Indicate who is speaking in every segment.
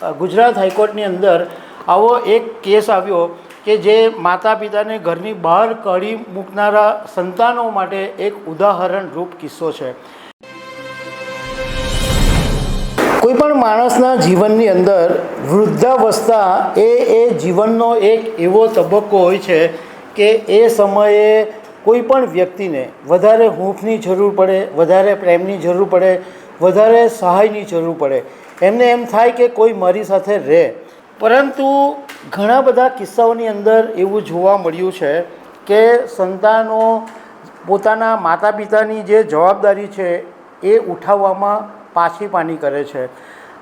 Speaker 1: ગુજરાત હાઈકોર્ટની અંદર આવો એક કેસ આવ્યો કે જે માતા પિતાને ઘરની બહાર કાઢી મૂકનારા સંતાનો માટે એક ઉદાહરણરૂપ કિસ્સો છે. કોઈ પણ માણસના જીવનની અંદર વૃદ્ધાવસ્થા એ એ જીવનનો એક એવો તબક્કો હોય છે કે એ સમયે કોઈ પણ વ્યક્તિને વધારે હૂંફની જરૂર પડે, વધારે પ્રેમની જરૂર પડે, વધારે સહાયની જરૂર પડે. એમને એમ થાય કે કોઈ મારી સાથે રહે. પરંતુ ઘણા બધા કિસ્સાઓની અંદર એવું જોવા મળ્યું છે કે સંતાનો પોતાના માતા પિતાની જે જવાબદારી છે એ ઉઠાવવામાં પાછી પાની કરે છે.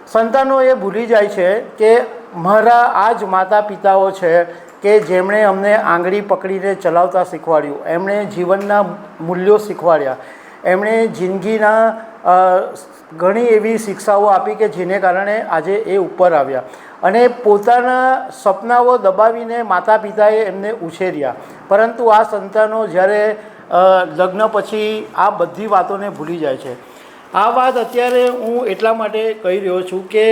Speaker 1: સંતાનો એ ભૂલી જાય છે કે મારા આ જ માતા પિતાઓ છે કે જેમણે અમને આંગળી પકડીને ચલાવતા શીખવાડ્યું. એમણે જીવનના મૂલ્યો શીખવાડ્યા. એમણે જિંદગીના ઘણી એવી શિક્ષાઓ આપી કે જેને કારણે આજે એ ઉપર આવ્યા. અને પોતાના સપનાઓ દબાવીને માતા પિતાએ એમને ઉછેર્યા. પરંતુ આ સંતાનો જ્યારે લગ્ન પછી આ બધી વાતોને ભૂલી જાય છે. આ વાત અત્યારે હું એટલા માટે કહી રહ્યો છું કે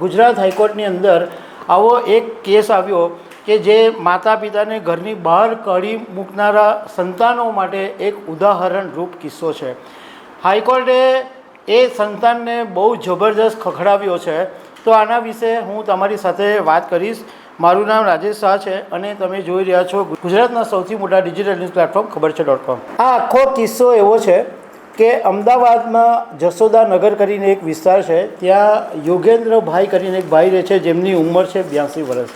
Speaker 1: ગુજરાત હાઈકોર્ટની અંદર આવો એક કેસ આવ્યો કે જે માતા પિતાને ઘરની બહાર કાઢી મૂકનારા સંતાનો માટે એક ઉદાહરણરૂપ કિસ્સો છે. હાઈકોર્ટે એ સંતાનને બહુ જબરજસ્ત ખખડાવ્યો છે. તો આના વિશે હું તમારી સાથે વાત કરીશ. મારું નામ રાજેશ શાહ છે અને તમે જોઈ રહ્યા છો ગુજરાતના સૌથી મોટા ડિજિટલ ન્યૂઝ પ્લેટફોર્મ ખબર છે ડોટ કોમ. આ આખો કિસ્સો એવો છે કે અમદાવાદમાં જશોદાનગર કરીને એક વિસ્તાર છે. ત્યાં યોગેન્દ્રભાઈ કરીને એક ભાઈ રહે છે, જેમની ઉંમર છે બ્યાસી વર્ષ.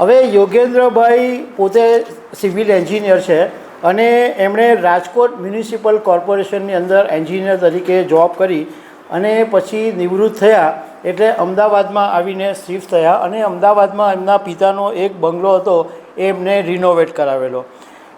Speaker 1: હવે યોગેન્દ્રભાઈ પોતે સિવિલ એન્જિનિયર છે. અને એમણે રાજકોટ મ્યુનિસિપલ કોર્પોરેશનની અંદર એન્જિનિયર તરીકે જોબ કરી અને પછી નિવૃત્ત થયા એટલે અમદાવાદમાં આવીને શિફ્ટ થયા અને અમદાવાદમાં એમના પિતાનો એક બંગલો હતો એ એમને રિનોવેટ કરાવેલો.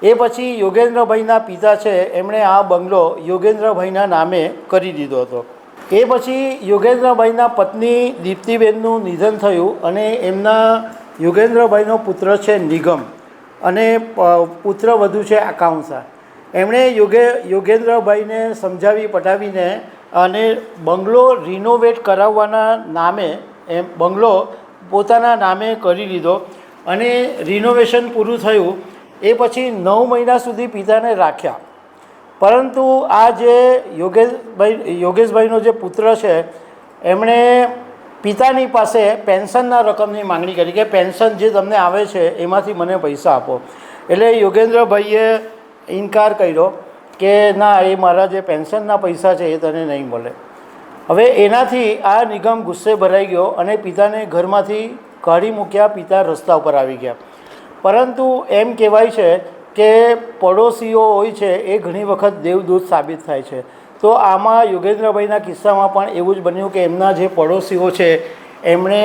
Speaker 1: એ પછી યોગેન્દ્રભાઈના પિતા છે, એમણે આ બંગલો યોગેન્દ્રભાઈના નામે કરી દીધો હતો. એ પછી યોગેન્દ્રભાઈના પત્ની દીપ્તિબેનનું નિધન થયું અને એમના યોગેન્દ્રભાઈનો પુત્ર છે નિગમ. અને પુત્ર વધુ છે આકાંક્ષા. એમણે યોગે, યોગેન્દ્રભાઈને સમજાવી, પટાવીને અને બંગલો રિનોવેટ કરાવવાના નામે એમ, બંગલો પોતાના નામે કરી લીધો અને રિનોવેશન પૂરું થયું, એ પછી નવ મહિના સુધી પિતાને રાખ્યા. પરંતુ આ જે યોગેશભાઈ, યોગેશભાઈનો જે પુત્ર છે, એમણે પિતાની પાસે પેન્શનના રકમની માંગણી કરી કે પેન્શન જે તમને આવે છે, એમાંથી મને પૈસા આપો. એટલે યોગેન્દ્રભાઈએ ઇનકાર કર્યો કે ના, એ મારા જે પેન્શનના પૈસા છે એ તને નહીં મળે. હવે એનાથી આ નિગમ ગુસ્સે ભરાઈ ગયો અને પિતાને ઘરમાંથી કાઢી મૂક્યા, પિતા રસ્તા ઉપર આવી ગયા. પરંતુ એમ કહેવાય છે કે પડોશીઓ હોય છે, એ ઘણી વખત દેવદૂત સાબિત થાય છે. તો આમાં યોગેન્દ્રભાઈના કિસ્સામાં પણ એવું જ બન્યું કે એમના જે પડોશીઓ છે, એમણે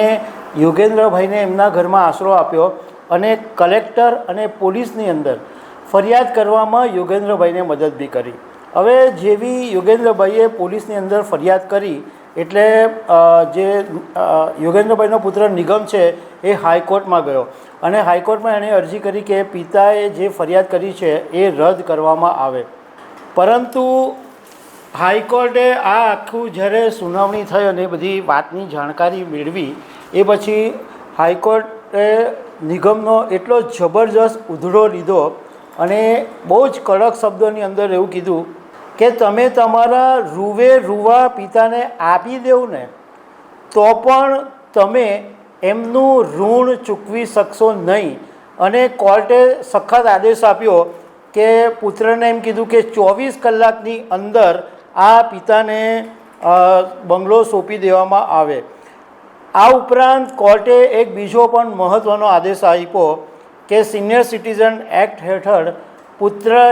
Speaker 1: યોગેન્દ્રભાઈને એમના ઘરમાં આશરો આપ્યો અને કલેક્ટર અને પોલીસની અંદર ફરિયાદ કરવામાં યોગેન્દ્રભાઈને મદદ બી કરી. હવે જેવી યોગેન્દ્રભાઈએ પોલીસની અંદર ફરિયાદ કરી, એટલે જે યોગેન્દ્રભાઈનો પુત્ર નિગમ છે, એ હાઈકોર્ટમાં ગયો. અને હાઈકોર્ટમાં એણે અરજી કરી કે પિતાએ જે ફરિયાદ કરી છે, એ રદ કરવામાં આવે. પરંતુ હાઈકોર્ટે આ આખું જ્યારે સુનાવણી થઈ અને બધી વાતની જાણકારી મેળવી, એ પછી હાઈકોર્ટે નિગમનો એટલો જબરજસ્ત ઉધડો લીધો અને બહુ જ કડક શબ્દોની અંદર એવું કીધું કે તમે તમારા રૂવે રૂવા પિતાને આપી દેવું ને, તો પણ તમે એમનું ઋણ ચૂકવી શકશો નહીં. અને કોર્ટે સખત આદેશ આપ્યો કે પુત્રને એમ કીધું કે ચોવીસ કલાકની અંદર આ પિતાને બંગલો સોંપી દેવામાં આવે. આ ઉપરાંત કોર્ટે એક બીજો પણ મહત્ત્વનો આદેશ આપ્યો કે સિનિયર સિટીઝન એક્ટ હેઠળ પુત્રએ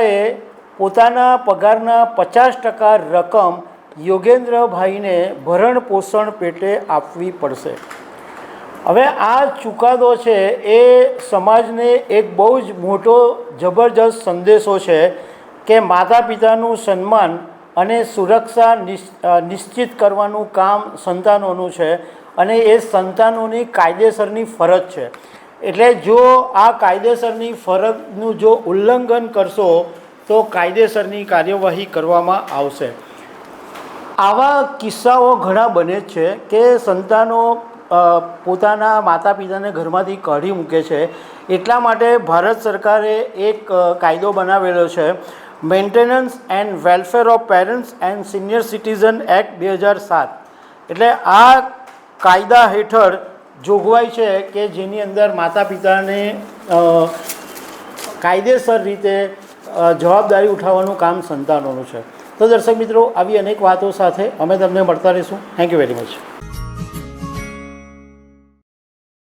Speaker 1: પોતાના પગારના પચાસ ટકા રકમ યોગેન્દ્રભાઈને ભરણ પોષણ પેટે આપવી પડશે. હવે આ ચુકાદો છે એ સમાજને એક બહુ જ મોટો જબરજસ્ત સંદેશો છે કે માતા પિતાનું સન્માન અને સુરક્ષા નિશ્ચિત કરવાનું કામ સંતાનોનું છે અને એ સંતાનોની કાયદેસરની ફરજ છે. એટલે જો આ કાયદેસરની ફરજનું જો ઉલ્લંઘન કરશો, તો કાયદેસરની કાર્યવાહી કરવામાં આવશે. આવા કિસ્સાઓ ઘણા બને છે કે સંતાનો પોતાના માતા પિતાને ઘરમાંથી કાઢી મૂકે છે. એટલા માટે ભારત સરકારે એક કાયદો બનાવેલો છે maintenance and welfare of parents and senior citizen act બે હજાર સાત. એટલે આ કાયદા હેઠળ જોગવાઈ છે કે જેની અંદર માતા પિતાને કાયદેસર રીતે જવાબદારી ઉઠાવવાનું કામ સંતાનોનું છે. તો દર્શક મિત્રો, આવી અનેક વાતો સાથે અમે તમને મળતા રહીશું. Thank you very much